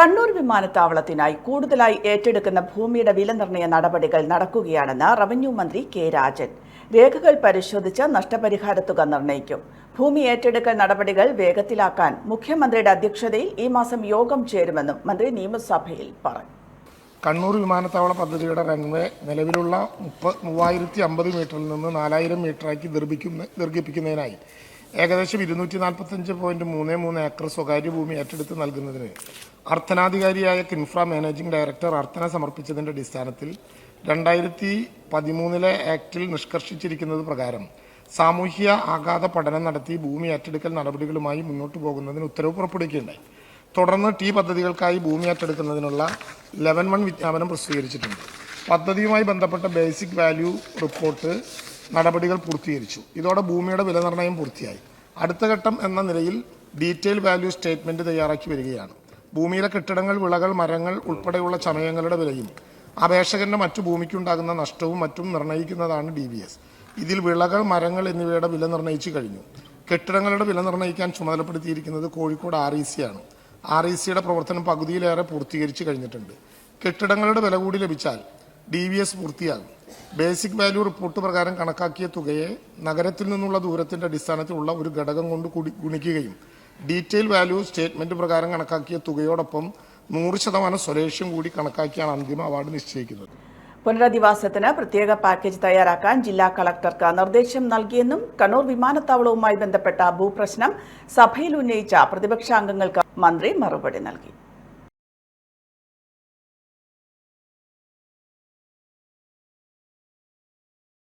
കണ്ണൂർ വിമാനത്താവളത്തിനായി കൂടുതലായി ഏറ്റെടുക്കുന്ന ഭൂമിയുടെ വില നിർണയ നടപടികൾ നടക്കുകയാണെന്ന് റവന്യൂ മന്ത്രി കെ രാജൻ. രേഖകൾ പരിശോധിച്ച് നഷ്ടപരിഹാര തുക നിർണയിക്കും. ഭൂമി ഏറ്റെടുക്കൽ നടപടികൾ വേഗത്തിലാക്കാൻ മുഖ്യമന്ത്രിയുടെ അധ്യക്ഷതയിൽ ഈ മാസം യോഗം ചേരുമെന്നും മന്ത്രി നിയമസഭയിൽ പറഞ്ഞു. കണ്ണൂർ വിമാനത്താവള പദ്ധതിയുടെ റൺവേ നിലവിലുള്ള മുപ്പ മൂവായിരത്തി അമ്പത് മീറ്ററിൽ നിന്ന് നാലായിരം മീറ്ററാക്കി ദീർഘിക്കുന്ന ദീർഘിപ്പിക്കുന്നതിനായി ഏകദേശം ഇരുന്നൂറ്റി നാൽപ്പത്തഞ്ച് പോയിന്റ് മൂന്ന് മൂന്ന് ഏക്കർ സ്വകാര്യ ഭൂമി ഏറ്റെടുത്ത് നൽകുന്നതിന് അർത്ഥനാധികാരിയായ കിൻഫ്ര മാനേജിംഗ് ഡയറക്ടർ അർത്ഥന സമർപ്പിച്ചതിന്റെ അടിസ്ഥാനത്തിൽ രണ്ടായിരത്തി പതിമൂന്നിലെ ആക്ടിൽ നിഷ്കർഷിച്ചിരിക്കുന്നത് പ്രകാരം സാമൂഹ്യ ആഘാത പഠനം നടത്തി ഭൂമി ഏറ്റെടുക്കൽ നടപടികളുമായി മുന്നോട്ട് പോകുന്നതിന് ഉത്തരവ് പുറപ്പെടുവിക്കുകയുണ്ടായി. തുടർന്ന് ടി പദ്ധതികൾക്കായി ഭൂമി ഏറ്റെടുക്കുന്നതിനുള്ള ലെവൻ വൺ വിജ്ഞാപനം പ്രസിദ്ധീകരിച്ചിട്ടുണ്ട്. പദ്ധതിയുമായി ബന്ധപ്പെട്ട ബേസിക് വാല്യൂ റിപ്പോർട്ട് നടപടികൾ പൂർത്തീകരിച്ചു. ഇതോടെ ഭൂമിയുടെ വില നിർണയം പൂർത്തിയായി. അടുത്ത ഘട്ടം എന്ന നിലയിൽ ഡീറ്റെയിൽ വാല്യൂ സ്റ്റേറ്റ്മെന്റ് തയ്യാറാക്കി വരികയാണ്. ഭൂമിയിലെ കെട്ടിടങ്ങൾ വിളകൾ മരങ്ങൾ ഉൾപ്പെടെയുള്ള ചമയങ്ങളുടെ വിലയും അപേക്ഷകന്റെ മറ്റു ഭൂമിക്കുണ്ടാകുന്ന നഷ്ടവും മറ്റും നിർണയിക്കുന്നതാണ് ഡി എസ് ഇതിൽ വിളകൾ മരങ്ങൾ എന്നിവയുടെ വില നിർണയിച്ചു കഴിഞ്ഞു. കെട്ടിടങ്ങളുടെ വില നിർണയിക്കാൻ ചുമതലപ്പെടുത്തിയിരിക്കുന്നത് കോഴിക്കോട് ആർ ഇ സി ആണ്. ആർ ഇ സിയുടെ പ്രവർത്തനം പകുതിയിലേറെ പൂർത്തീകരിച്ചു കഴിഞ്ഞിട്ടുണ്ട്. കെട്ടിടങ്ങളുടെ വില കൂടി ലഭിച്ചാൽ ഡി വി എസ് പൂർത്തിയാകും. ബേസിക് വാല്യൂ റിപ്പോർട്ട് പ്രകാരം കണക്കാക്കിയ തുകയെ നഗരത്തിൽ നിന്നുള്ള ദൂരത്തിന്റെ അടിസ്ഥാനത്തിലുള്ള ഒരു ഘടകം കൊണ്ട് ഗുണിക്കുകയും ഡീറ്റെയിൽ വാല്യൂ സ്റ്റേറ്റ്മെന്റ് പ്രകാരം കണക്കാക്കിയ തുകയോടൊപ്പം നൂറ് ശതമാനം സ്വദേശം കൂടി കണക്കാക്കിയാണ് അന്തിമ അവാർഡ് നിശ്ചയിക്കുന്നത്. പുനരധിവാസത്തിന് പ്രത്യേക പാക്കേജ് തയ്യാറാക്കാൻ ജില്ലാ കളക്ടർക്ക് നിർദ്ദേശം നൽകിയെന്നും കണ്ണൂർ വിമാനത്താവളവുമായി ബന്ധപ്പെട്ട ഭൂപ്രശ്നം സഭയിൽ ഉന്നയിച്ച പ്രതിപക്ഷാംഗങ്ങൾക്ക് മന്ത്രി മറുപടി നൽകി.